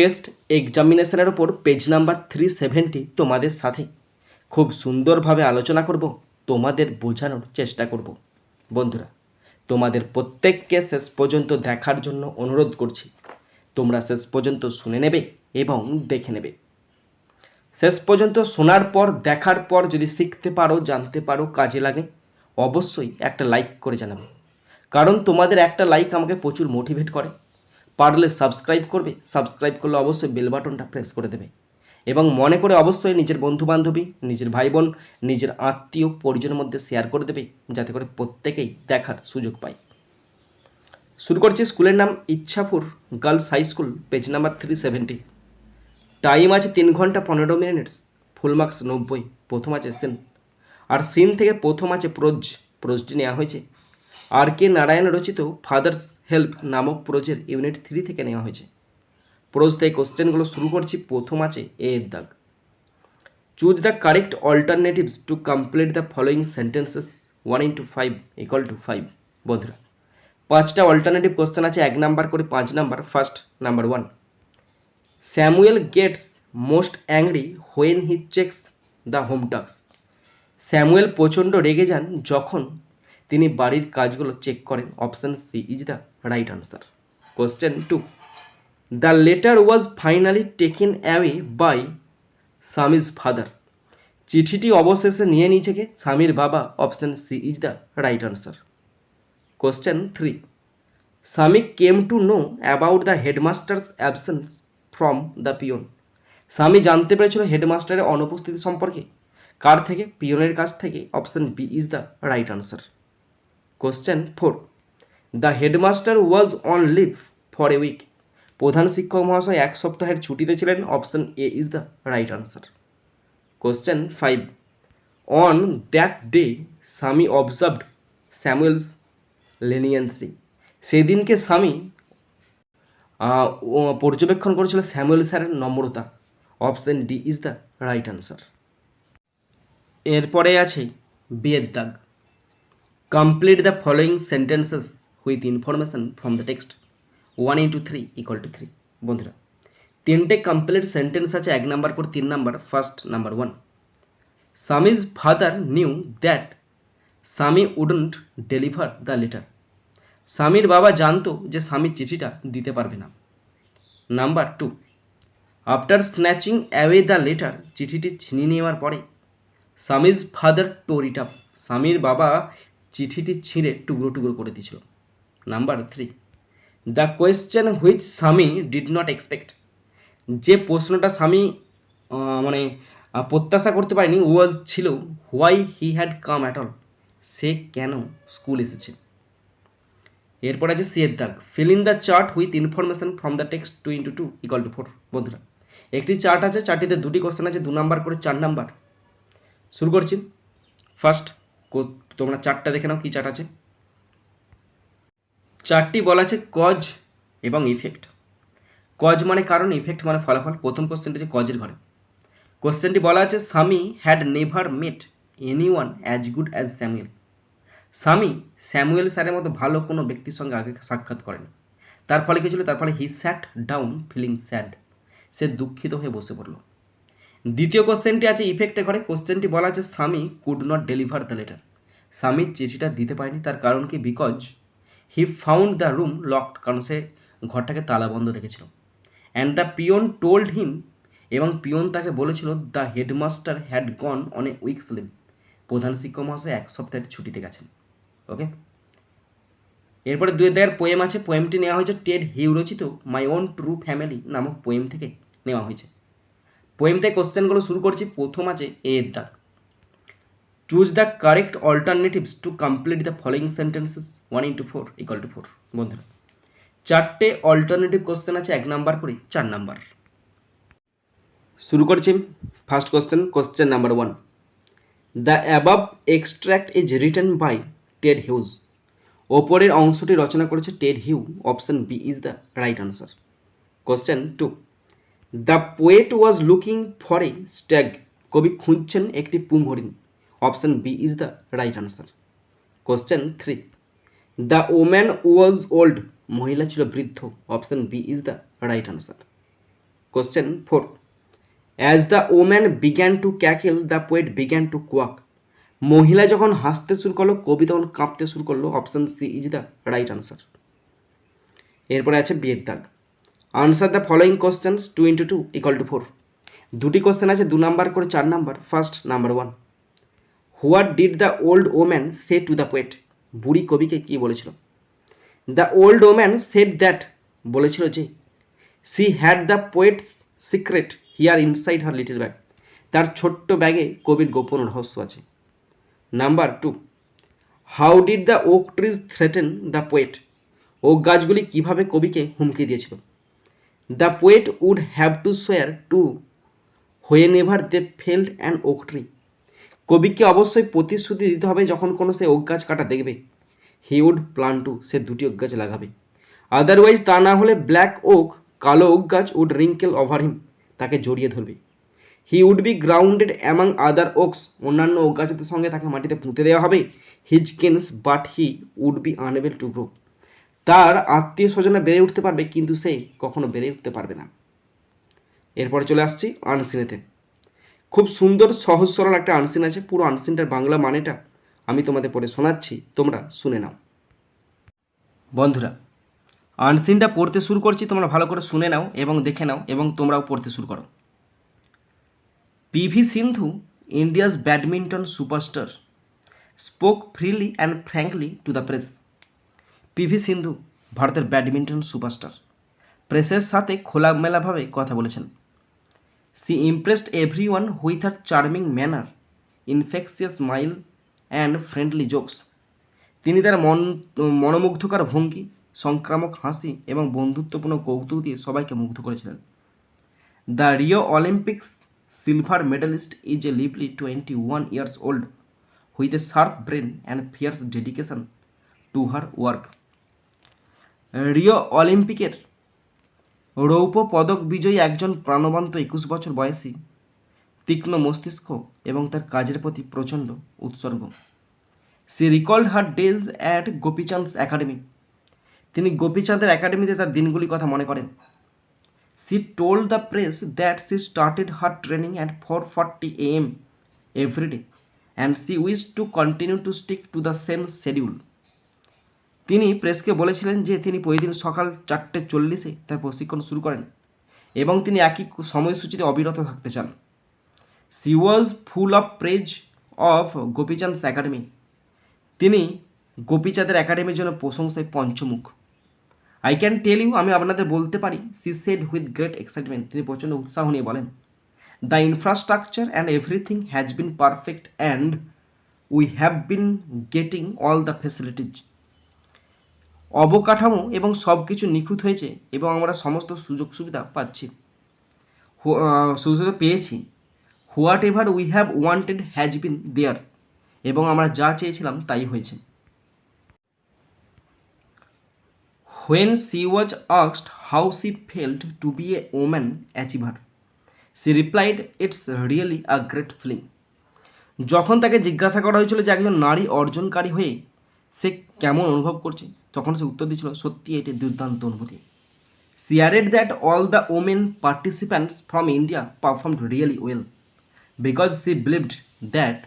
Test এক্সামিনেশনের ওপর page number three seventy তোমাদের সাথে। খুব সুন্দরভাবে আলোচনা করব, তোমাদের বোঝানোর চেষ্টা করব। বন্ধুরা, তোমাদের প্রত্যেককে শেষ পর্যন্ত দেখার জন্য অনুরোধ করছি। তোমরা শেষ পর্যন্ত শুনে নেবে এবং দেখে নেবে। শেষ পর্যন্ত শোনার পর, দেখার পর যদি শিখতে পারো, জানতে পারো, কাজে লাগে, অবশ্যই একটা লাইক করে জানাবে। কারণ তোমাদের একটা লাইক আমাকে প্রচুর মোটিভেট করে। পারলে সাবস্ক্রাইব করবে সাবস্ক্রাইব করলে অবশ্যই বেল বাটনটা প্রেস করে দেবে। এবং মনে করে অবশ্যই নিজের বন্ধু বান্ধবী নিজের ভাই বোন নিজের আত্মীয়, পরিজনের মধ্যে শেয়ার করে দেবে, যাতে করে প্রত্যেকেই দেখার সুযোগ পায়। শুরু করছি স্কুলের নাম Ichhapur girls high school page number three seventy time আছে তিন ঘণ্টা পনেরো মিনিটস ফুল মার্কস নব্বই, প্রথম আছে সেন আর সিন থেকে প্রথম আছে প্রোজ, প্রোজটি নেওয়া হয়েছে। আর কে নারায়ণ রচিত ফাদার্স হেল্প নামক প্রোজের ইউনিট থ্রি থেকে নেওয়া হয়েছে। প্রোজ থেকে কোশ্চেনগুলো শুরু করছি, প্রথম আছে এ এর দাগ। Choose the correct alternatives to complete the following sentences one into five equal to five বন্ধুরা। পাঁচটা অল্টারনেটিভ কোশ্চেন আছে, এক নাম্বার করে পাঁচ number first number one Samuel gets most angry when he checks the home task Samuel প্রচণ্ড রেগে যান যখন তিনি বাড়ির কাজগুলো চেক করেন। Option C is the right answer question two the letter was finally taken away by Swami's father চিঠিটি অবশেষে নিয়ে নিয়েছে কে? স্বামীর বাবা। Option C is the right answer question three Swami came to know about the headmaster's absence from the peon Swami জানতে পেরেছিল হেডমাস্টারের অনুপস্থিতি সম্পর্কে। কার থেকে? পিয়নের কাছ থেকে। Option B is the right answer question four the headmaster was on leave for a week প্রধান শিক্ষক মহাশয় এক সপ্তাহের ছুটিতে ছিলেন। Option A is the right answer question five on that day Swami observed Samuel's leniency সেদিনকে স্বামী পর্যবেক্ষণ করেছিল স্যামুয়েল স্যারের নম্রতা। Option D is the right answer এরপরে আছে বিয়ের দাগ। Complete the following sentences with information from the text one into three equal to three বন্ধুরা, তিনটে কমপ্লিট সেন্টেন্স আছে, এক নাম্বার করে তিন number first number one Swami's father knew that Swami wouldn't deliver the letter স্বামীর বাবা জানতো যে স্বামী চিঠিটা দিতে পারবে না। Number two after snatching away the letter চিঠিটি ছিনিয়ে নেওয়ার পরে স্বামীজ ফাদার টোর ইট স্বামীর বাবা চিঠিটি ছিঁড়ে টুকরো টুকরো করে দিয়েছিল। Number three the question which Swami did not expect যে প্রশ্নটা স্বামী মানে প্রত্যাশা করতে পারেনি ওয়াজ ছিল why he had come at all সে কেন স্কুল এসেছে। এরপর আছে সিয়ের দাগ fill in the chart with information from the text two into two equal to four বন্ধুরা। একটি চার্ট আছে, চারটিতে দুটি কোশ্চেন আছে, দু নাম্বার করে চার নাম্বার শুরু করছি। ফার্স্ট তোমরা চারটা দেখে নাও, কি চার্ট আছে? চারটি বলা আছে কজ এবং ইফেক্ট কজ মানে কারণ ইফেক্ট মানে ফলাফল। প্রথম কোশ্চেনটি হচ্ছে কজের ঘরে। কোশ্চেনটি বলা আছে, Swami had never met anyone as good as Samuel Swami Samuel স্যারের মতো ভালো কোনো ব্যক্তির সঙ্গে আগে সাক্ষাৎ করেনি। তার ফলে কি ছিল তার ফলে he sat down feeling sad সে দুঃখিত হয়ে বসে পড়ল। দ্বিতীয় কোশ্চেনটি আছে ইফেক্টে ঘরে। কোশ্চেনটি বলা আছে, Swami could not deliver the letter Swami চিঠিটা দিতে পারেনি, তার কারণ কি? Because he found the room locked কারণ সে ঘরটাকে তালা বন্ধ দেখেছিল and the peon told him এবং পিয়ন তাকে বলেছিল the headmaster had gone on a week slip প্রধান শিক্ষক মহাশয় এক সপ্তাহের ছুটিতে গেছেন। ওকে এরপরে দুই দেয়ার পোয়েম আছে। পোয়েমটি নেওয়া হয়েছে টেড হিউ রচিত মাই ওন ট্রু ফ্যামিলি নামক পোয়েম থেকে নেওয়া হয়েছে। পোয়েম থেকে কোশ্চেনগুলো শুরু করছি। প্রথম আছে এ দাগ choose the correct alternatives to complete the following sentences one into four equal to four বন্ধুরা, চারটে অল্টারনেটিভ কোশ্চেন আছে, এক নাম্বার করে চার নাম্বার শুরু করছি first question question number one the above extract is written by Ted Hughes ওপরের অংশটি রচনা করেছে Ted Hughes option B is the right answer question two the poet was looking for a stag কবি খুঁজছেন একটি পুংহরিণ option B is the right answer question three the woman was old মহিলা ছিল বৃদ্ধ। Option B is the right answer question four as the woman began to cackle the poet began to quake মহিলা যখন হাসতে শুরু করল, কবি তখন কাঁপতে শুরু করল। Option C is the right answer এরপরে আছে বিয়ের দাগ। Answer the following questions two into two equal to four দুটি কোশ্চেন আছে, দু নাম্বার করে চার number first number one what did the old woman say to the poet? বুড়ি কবিকে কি বলেছিল? The old woman said that, বলেছিল যে, she had the poet's secret here inside her little bag. তার ছোট্ট ব্যাগে কবির গোপন রহস্য আছে। Number two, how did the oak trees threaten the poet? Oak গাছগুলি কীভাবে কবিকে হুমকি দিয়েছিল? The poet would have to swear to whenever they felled an oak tree. কবিকে অবশ্যই প্রতিশ্রুতি দিতে হবে যখন কোনো সে ওক গাছ কাটা দেখবে। He would plan to say দুটি ওক গাছ লাগাবে। আদারওয়াইজ তা না হলে ব্ল্যাক ওক কালো ওক গাছ উড রিঙ্কেল ওভার হিম, তাকে জড়িয়ে ধরবে। He would be grounded among other oaks অন্যান্য ওক গাছের সঙ্গে তাকে মাটিতে পুঁতে দেওয়া হবে। His kins but he would be unable to grow. তার আত্মীয় স্বজনে বেড়ে উঠতে পারবে, কিন্তু সে কখনো বেড়ে উঠতে পারবে না। এরপরে চলে আসছি আনসিনেতে। খুব সুন্দর, সহজ, সরল একটা আনসিন আছে। পুরো আনসিনটার বাংলা মানেটা আমি তোমাদের পড়ে শোনাচ্ছি। তোমরা শুনে নাও। বন্ধুরা আনসিনটা পড়তে শুরু করছি, তোমরা ভালো করে শুনে নাও এবং দেখে নাও এবং তোমরাও পড়তে শুরু করো। PV Sindhu India's badminton superstar spoke freely and frankly to the press PV Sindhu, ভারতের ব্যাডমিন্টন সুপারস্টার প্রেসের সাথে খোলামেলাভাবে কথা বলেছেন। Impressed everyone with her charming manner infectious smile and friendly jokes তিনি তার মন, মনোমুগ্ধকর ভঙ্গি, সংক্রামক হাসি এবং বন্ধুত্বপূর্ণ কৌতুক দিয়ে সবাইকে মুগ্ধ করেছিলেন। The Rio Olympics silver medallist is a lively twenty one years old with a sharp brain and fierce dedication to her work Rio অলিম্পিকের রৌপ্য পদক বিজয়ী একজন প্রাণবন্ত একুশ বছর বয়সী, তীক্ষ্ণ মস্তিষ্ক এবং তার কাজের প্রতি প্রচণ্ড উৎসর্গ। She recalled her days at Gopichand's academy তিনি গোপীচাঁদের একাডেমিতে তার দিনগুলি কথা মনে করেন। She told the press that she started her training at four forty am everyday and she wishes to continue to stick to the same schedule তিনি প্রেসকে বলেছিলেন যে তিনি প্রতিদিন সকাল চারটে চল্লিশে তার প্রশিক্ষণ শুরু করেন এবং তিনি একই সময়সূচিতে অবিরত থাকতে চান। She was full of praise of Gopichand's academy তিনি গোপীচাঁদের একাডেমির জন্য প্রশংসায় পঞ্চমুখ। আই ক্যান টেল ইউ আমি আপনাদের বলতে পারি she said with great excitement তিনি প্রচণ্ড উৎসাহ নিয়ে বলেন the infrastructure and everything has been perfect and we have been getting all the facilities অবকাঠামো এবং সব কিছু নিখুঁত হয়েছে এবং আমরা সমস্ত সুযোগ সুবিধা পাচ্ছি। সুযোগ পেয়েছি। Whatever we have wanted has been there এবং আমরা যা চেয়েছিলাম তাই হয়েছে। When she was asked how she felt to be a woman achiever. She replied, it's really a great feeling. যখন তাকে জিজ্ঞাসা করা হয়েছিল যে একজন নারী অর্জনকারী হয়ে সে কেমন অনুভব করছে তখন সে উত্তর দিয়েছিল সত্যি এটি দুর্দান্ত অনুভূতি। She added that all the women participants from India performed really well. Because she believed that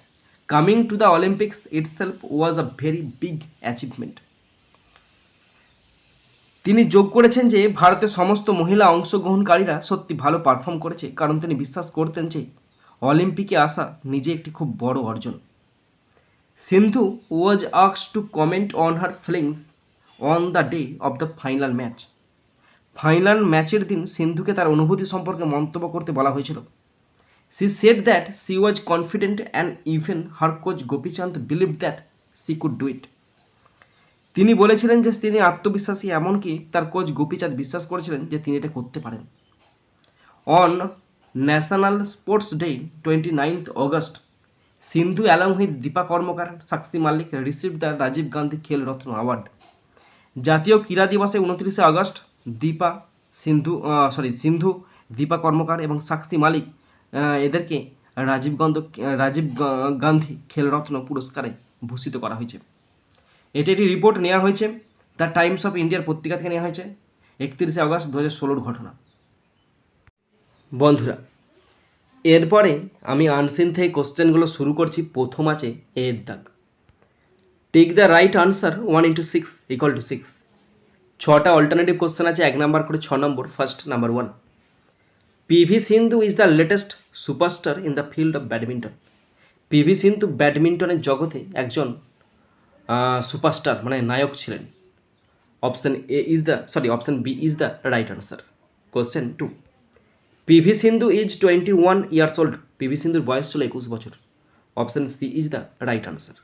coming to the Olympics itself was a very big achievement. তিনি যোগ করেছেন যে ভারতের সমস্ত মহিলা অংশগ্রহণকারীরা সত্যি ভালো পারফর্ম করেছে, কারণ তিনি বিশ্বাস করতেন যে অলিম্পিকে আসা নিজে একটি খুব বড় অর্জন। Sindhu was আক্স to comment on her feelings on the day of the final match final ম্যাচের দিন সিন্ধুকে তার অনুভূতি সম্পর্কে মন্তব্য করতে বলা হয়েছিল। She said that she was confident and even her coach Gopichand believe that she could do it তিনি বলেছিলেন যে তিনি আত্মবিশ্বাসী এমনকি তার কোচ গোপীচাঁদ বিশ্বাস করেছিলেন যে তিনি এটা করতে পারেন। On National Sports Day twenty ninth August Sindhu along with Dipa Karmakar Sakshi Malik receive the Rajiv Gandhi Khel Ratna award জাতীয় ক্রীড়া দিবসে উনত্রিশে আগস্ট দীপা সিন্ধু সরি সিন্ধু, দীপা কর্মকার এবং সাক্ষী মালিক এদেরকে রাজীব গান্ধী রাজীব গান্ধী খেলরত্ন পুরস্কারে ভূষিত করা হয়েছে। এটি একটি রিপোর্ট নেওয়া হয়েছে। দ্য টাইমস অফ ইন্ডিয়ার পত্রিকা থেকে নেওয়া হয়েছে। একত্রিশে আগস্ট দু হাজার ঘটনা। বন্ধুরা, এরপরে আমি আনসিন থেকে কোশ্চেনগুলো শুরু করছি। প্রথম আছে এর দাগ। Take the right answer one into six equal to six ছটা অল্টারনেটিভ কোশ্চেন আছে, এক নাম্বার করে ছ নম্বর first number one PV Sindhu is the latest superstar in the field of badminton PV Sindhu ব্যাডমিন্টনের জগতে একজন সুপারস্টার মানে নায়ক ছিলেন। Option A is the sorry option B is the right answer question two PV Sindhu is twenty one years old PV সিন্ধুর বয়স ছিল একুশ বছর। Option C is the right answer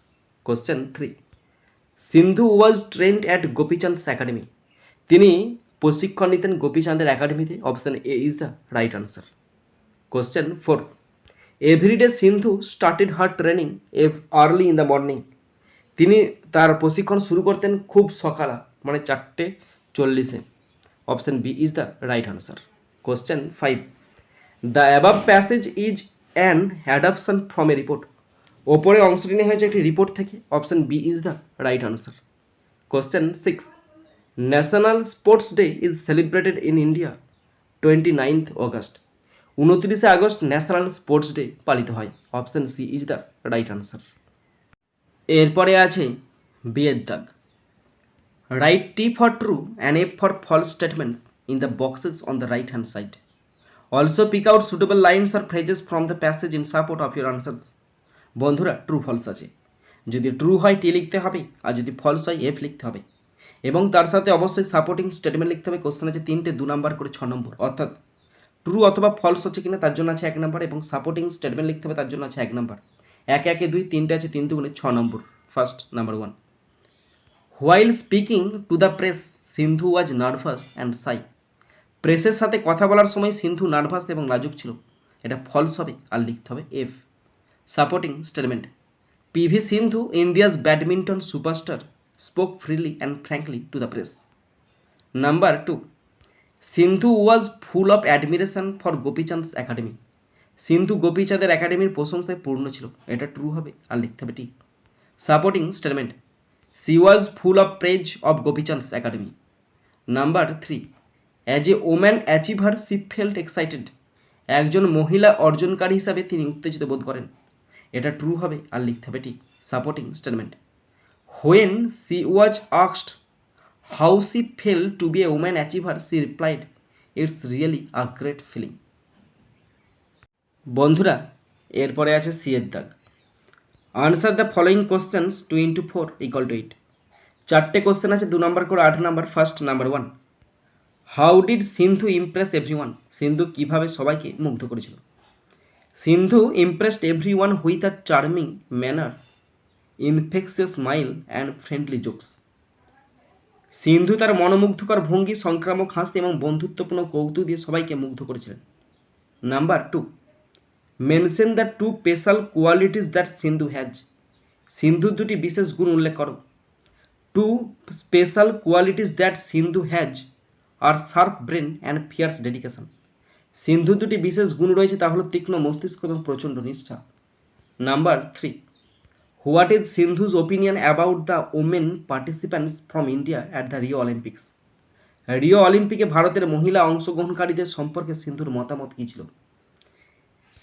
question three Sindhu was trained at Gopichand's academy তিনি প্রশিক্ষণ নিতেন গোপীচাঁদের একাডেমিতে option A is the right answer question four everyday Sindhu started her training every early in the morning তিনি তার প্রশিক্ষণ শুরু করতেন খুব সকালে মানে চারটে চল্লিশে। Option B is the right answer question five the above passage is an adaption from a report ওপরে অংশটি নেওয়া হয়েছে একটি রিপোর্ট থেকে। Option B is the right answer question six national sports day is celebrated in India twenty ninth August উনত্রিশে August national sports day পালিত হয়। Option C is the right answer এরপরে আছে বিয়ের দাগ। Right T for true and F for false statements in the boxes on the right hand side also pick out suitable lines or phrases from the passage in support of your answers বন্ধুরা true false আছে। যদি true হয় টি লিখতে হবে, আর যদি false হয় F লিখতে হবে। এবং তার সাথে অবশ্যই সাপোর্টিং স্টেটমেন্ট লিখতে হবে কোশ্চেন আছে তিনটে, দু নাম্বার করে ছ নম্বর অর্থাৎ ট্রু অথবা ফলস হচ্ছে কিনা, তার জন্য আছে এক নাম্বার এবং সাপোর্টিং স্টেটমেন্ট লিখতে হবে, তার জন্য আছে এক নাম্বার এক একে দুই, তিনটে আছে তিন দুগুণে ছ নম্বর first number one while speaking to the press Sindhu was nervous and shy প্রেসের সাথে কথা বলার সময় সিন্ধু নার্ভাস এবং লাজুক ছিল। এটা ফলস হবে, আর লিখতে হবে F supporting statement PV Sindhu India's badminton superstar spoke freely and frankly to the press number two Sindhu was full of admiration for Gopichand's academy Sindhu গোপীচাঁদের একাডেমির প্রশংসায় পূর্ণ ছিল। এটা ট্রু হবে, আর লিখতে হবে ঠিক। Supporting statement she was full of praise of Gopichand's academy number three as a woman achiever she felt excited একজন মহিলা অর্জনকারী হিসাবে তিনি উত্তেজিত বোধ করেন। এটা ট্রু হবে আর লিখতে হবে ঠিক supporting statement when she was আক্সড how she felt to be a woman achiever she replied it's really a great feeling বন্ধুরা, এরপরে আছে সি এর দাগ। Answer the following questions two into four equal to eight চারটে question আছে, দু নম্বর করে আট number first number one how did Sindhu impress every one Sindhu কীভাবে সবাইকে মুগ্ধ করেছিল? Sindhu impressed every one with a charming manner infectious smile and friendly jokes Sindhu তার মনোমুগ্ধকর ভঙ্গি, সংক্রামক হাসি এবং বন্ধুত্বপূর্ণ কৌতুক দিয়ে সবাইকে মুগ্ধ করেছিলেন। Number two mention the two special qualities that Sindhu has সিন্ধুর দুটি বিশেষ গুণ উল্লেখ করো। Two special qualities that Sindhu has are sharp brain and fierce dedication সিন্ধুর দুটি বিশেষ গুণ রয়েছে, তা হলো তীক্ষ্ণ মস্তিষ্ক এবং প্রচণ্ড নিষ্ঠা। Number three what is Sindhu's opinion about the women participants from India at the Rio Olympics Rio অলিম্পিকে ভারতের মহিলা অংশগ্রহণকারীদের সম্পর্কে সিন্ধুর মতামত কী ছিল?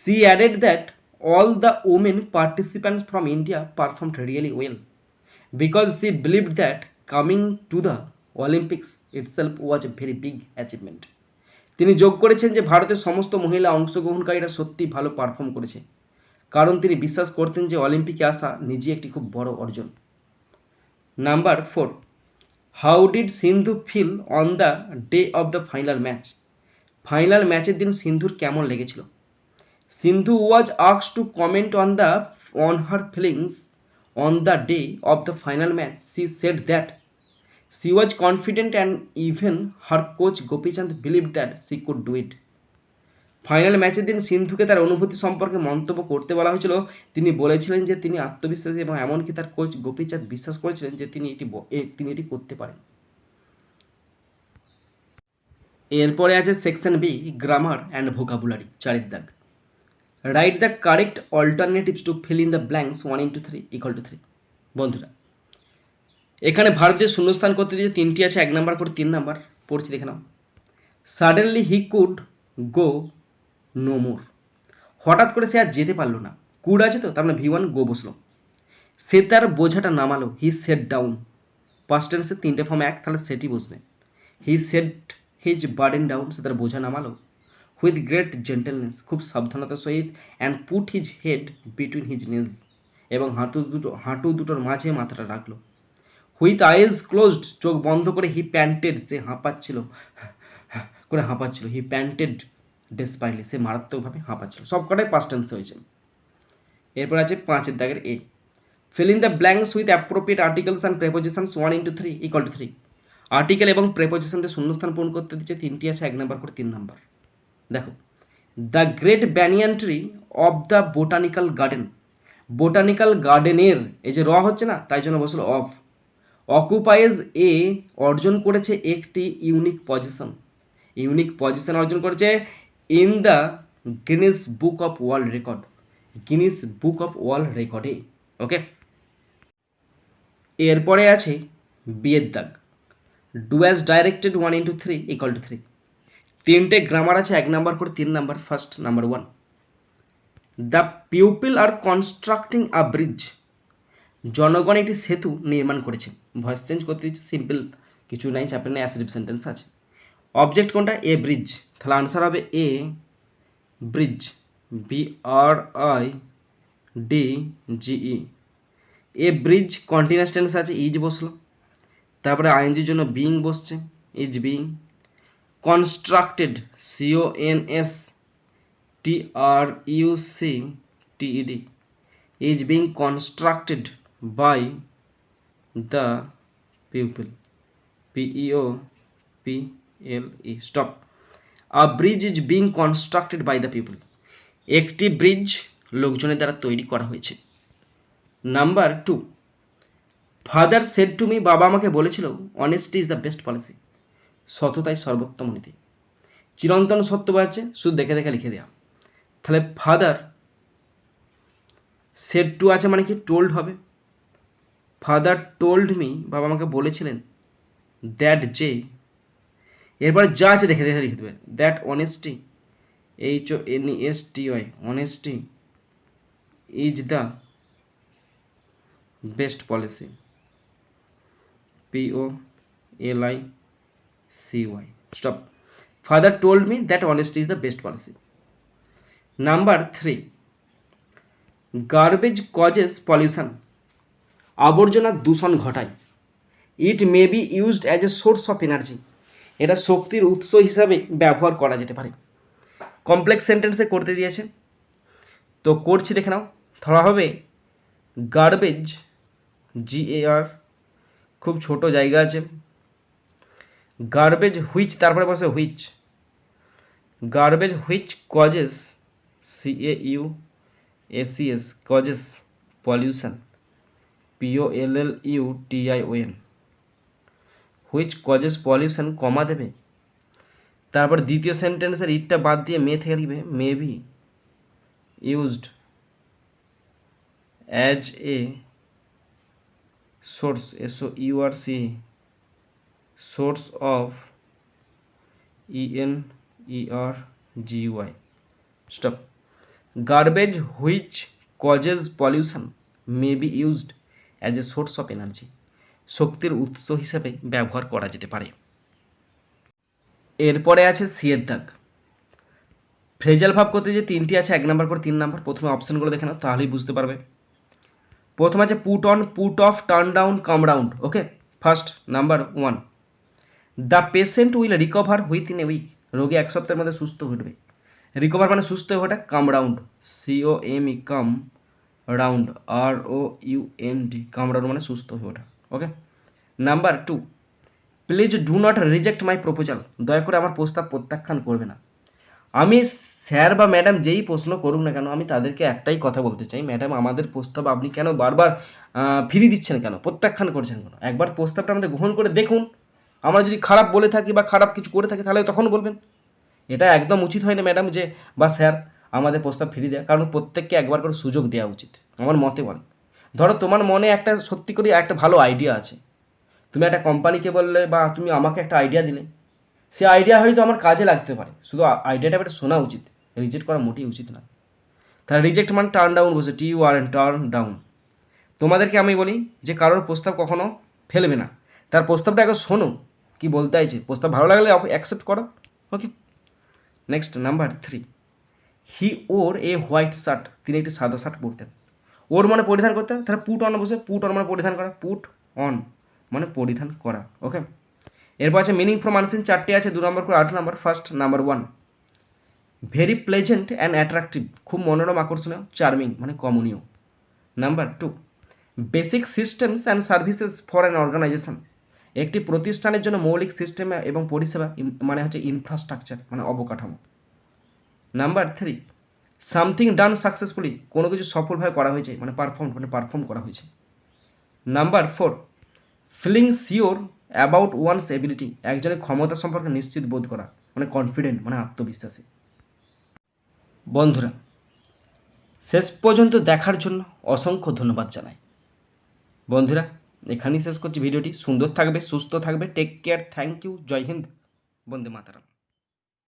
She added that all the women participants from India performed really well because she believed that coming to the Olympics itself was a very big achievement তিনি যোগ করেছেন যে ভারতের সমস্ত মহিলা অংশগ্রহণকারীরা সত্যি ভালো পারফর্ম করেছে। কারণ তিনি বিশ্বাস করতেন যে অলিম্পিকে আসা নিজে একটি খুব বড় অর্জন। Number four how did Sindhu feel on the day of the final match final ম্যাচের দিন সিন্ধুর কেমন লেগেছিল? Sindhu was আক্স to comment on the on her feelings on the day of the final match she said that She was confident and even her coach Gopichand believed that she could do it. Final ম্যাচের দিন সিন্ধুকে তার অনুভূতি সম্পর্কে মন্তব্য করতে বলা হয়েছিল। তিনি বলেছিলেন যে তিনি আত্মবিশ্বাসী এবং এমনকি তার কোচ গোপীচাঁদ বিশ্বাস করেছিলেন যে তিনি এটি তিনি এটি করতে পারেন। এরপরে আছে section B, grammar and vocabulary চারির write the correct alternatives to fill in the blanks one into three equal to three বন্ধুরা এখানে ভারতীয় শূন্যস্থান করতে দিয়ে তিনটি আছে, এক নাম্বার করে তিন নাম্বার, পড়ছি দেখে নাও। Suddenly he could go no more হঠাৎ করে সে আর যেতে পারল না। কুড আছে তো, তার মানে ভি ওয়ান গো বসল। সে তার বোঝাটা নামালো। হি সেট ডাউন পাস্ট টেন্সে তিনটে ফর্ম এক, তাহলে সেটি বসবে। He sat his burden down সে তার বোঝা নামালো। উইথ গ্রেট জেন্টেলনেস খুব সাবধানতার সহিত and put his head between his knees এবং হাঁটু দুটো, হাঁটু দুটোর মাঝে মাথাটা রাখল। হুইথ আইজ ক্লোজড চোখ বন্ধ করে হি প্যান্টেড সে হাঁপাচ্ছিল। করে হাঁপাচ্ছিল। হি প্যান্টেড ডেসপাইটলি সে মারাত্মকভাবে হাঁপাচ্ছিল। সব কটাই পাস্ট টেন্স হয়েছে। এরপর আছে পাঁচের দাগের A fill in the blanks with appropriate articles and prepositions one into three equal to three article এবং প্রেপোজিশন দিয়ে শূন্যস্থান পূরণ করতে দিচ্ছে তিনটি আছে, এক নাম্বার করে তিন নাম্বার। দেখো। The great banyan tree of the botanical garden botanical গার্ডেনের এই যে র হচ্ছে না, তাই জন্য বসল অফ অকুপাইজ এ অর্জন করেছে একটি ইউনিক পজিশন ইউনিক পজিশন অর্জন করেছে in the Guinness book of world record Guinness book of world রেকর্ডে ওকে এরপরে আছে বিয়ের দাগ। Do as directed one into three equal to three তিনটে গ্রামার আছে, এক নাম্বার করে তিন number first number one the pupil are constructing a bridge জনগণ একটি সেতু নির্মাণ করেছে। ভয়েস চেঞ্জ করতে দিচ্ছে সিম্পল কিছু নাই চাপের নাই অ্যাসিডিভ সেন্টেন্স আছে। অবজেক্ট কোনটা? এ ব্রিজ তাহলে আনসার হবে a bridge B R I D G E a bridge continuous tense আছে ইজ বসল। তারপরে আইএনজির জন্য বিং বসছে is being constructed C O N S T R U C T E D is being constructed by e o p l e. Stop. A bridge is being constructed by the people. একটি bridge লোকজনের দ্বারা তৈরি করা হয়েছে। Number two father said to me বাবা আমাকে বলেছিল honesty is the best policy সততাই সর্বোত্তম নীতি। চিরন্তন সত্য আছে শুধু দেখে দেখে লিখে দেওয়া তাহলে ফাদার সেড টু আছে মানে কি টোল্ড হবে। ফাদার টোল্ড মি বাবা আমাকে বলেছিলেন দ্যাট যে, এরপর যা আছে দেখে দেখে লিখে দেবে that honesty H O N S T Y honesty is the best policy P O L I C Y stop father told me that honesty is the best policy number three garbage causes pollution আবর্জনা দূষণ ঘটায়। It may be used as a source of energy এটা শক্তির উৎস হিসাবে ব্যবহার করা যেতে পারে। কমপ্লেক্স সেন্টেন্সে করতে দিয়েছে। তো করছি, দেখে নাও। ধরা হবে গার্বেজ জি এ আর খুব ছোট জায়গা আছে। গার্বেজ হুইচ তারপরে বসে which garbage which causes C A U ACS causes pollution P O L L U T I O N, which causes pollution comma দেবে। তারপর দ্বিতীয় সেন্টেন্সের ইটটা বাদ দিয়ে মে থেকে লিখবে may be used as a source S O U R C source of E N E R G Y stop garbage which causes pollution may be used as a source of energy শক্তির উৎস হিসেবে ব্যবহার করা যেতে পারে। এরপরে আছে সিয়ের দাগ। ফ্রেজাল ভাব করতে যে তিনটি আছে, এক নাম্বার পর তিন নাম্বার, প্রথমে অপশনগুলো দেখে নাও, তাহলেই বুঝতে পারবে। প্রথম আছে put on put off turn down come round okay first number one the patient will recover within a week রোগী এক সপ্তাহের মধ্যে সুস্থ উঠবে। রিকভার মানে সুস্থ হয়ে ওঠা come round C O M E come round R O U N D come round মানে সুস্থ হয়ে ওঠা okay number two please do not reject my proposal দয়া করে আমার প্রস্তাব প্রত্যাখ্যান করবে না। আমি স্যার বা ম্যাডাম যেই প্রশ্ন করুক না কেন, আমি তাদেরকে একটাই কথা বলতে চাই ম্যাডাম আমাদের প্রস্তাব আপনি কেন বারবার ফিরিয়ে দিচ্ছেন কেন, প্রত্যাখ্যান করছেন কেন? একবার প্রস্তাবটা আমাদের গ্রহণ করে দেখুন, আমরা যদি খারাপ বলে থাকি বা খারাপ কিছু করে থাকি, তাহলে তখন বলবেন। এটা একদম উচিত হয় না ম্যাডাম যে, বা স্যার আমাদের প্রস্তাব ফিরিয়ে দেওয়া কারণ প্রত্যেককে একবার করে সুযোগ দেওয়া উচিত, আমার মতে বলে। ধরো তোমার মনে একটা, সত্যি করে একটা ভালো আইডিয়া আছে। তুমি একটা কোম্পানিকে বললে বা তুমি আমাকে একটা আইডিয়া দিলে, সে আইডিয়া হয়তো আমার কাজে লাগতে পারে, শুধু আইডিয়াটা একটা শোনা উচিত রিজেক্ট করা মোটেই উচিত না। তাহলে রিজেক্ট মানে টার্ন ডাউন বসে T R N turn down তোমাদেরকে আমি বলি যে কারোর প্রস্তাব কখনো ফেলবে না। তার প্রস্তাবটা একবার শোনো, কি বলতে চাইছে, প্রস্তাব ভালো লাগলে অ্যাকসেপ্ট করো। Okay next number three he wore a white shirt, তিনি একটি সাদা শার্ট পরতেন। ওর মানে পরিধান করতেন তাহলে পুট অন বসে পুট অন মানে পরিধান করা। পুট অন মানে পরিধান করা ওকে এরপর আছে মিনিং ফ্রম আনসিন চারটে আছে, দু নম্বর করে আট নম্বর first number one very pleasant and attractive খুব মনোরম, আকর্ষণীয় চার্মিং মানে কমনীয়। Number two basic systems and services for an organization একটি প্রতিষ্ঠানের জন্য মৌলিক সিস্টেম এবং পরিষেবা মানে হচ্ছে ইনফ্রাস্ট্রাকচার মানে অবকাঠামো। Number three something done successfully কোনো কিছু সফলভাবে করা হয়েছে মানে পারফর্ম মানে পারফর্ম করা হয়েছে। Number four feeling sure about one's ability একজনের ক্ষমতা সম্পর্কে নিশ্চিত বোধ করা মানে কনফিডেন্ট মানে আত্মবিশ্বাসী। বন্ধুরা, শেষ পর্যন্ত দেখার জন্য অসংখ্য ধন্যবাদ জানাই। বন্ধুরা, এখানেই শেষ করছি ভিডিওটি। সুন্দর থাকবে, সুস্থ থাকবে। টেক কেয়ার থ্যাংক ইউ জয় হিন্দ, বন্দে মাতারাম।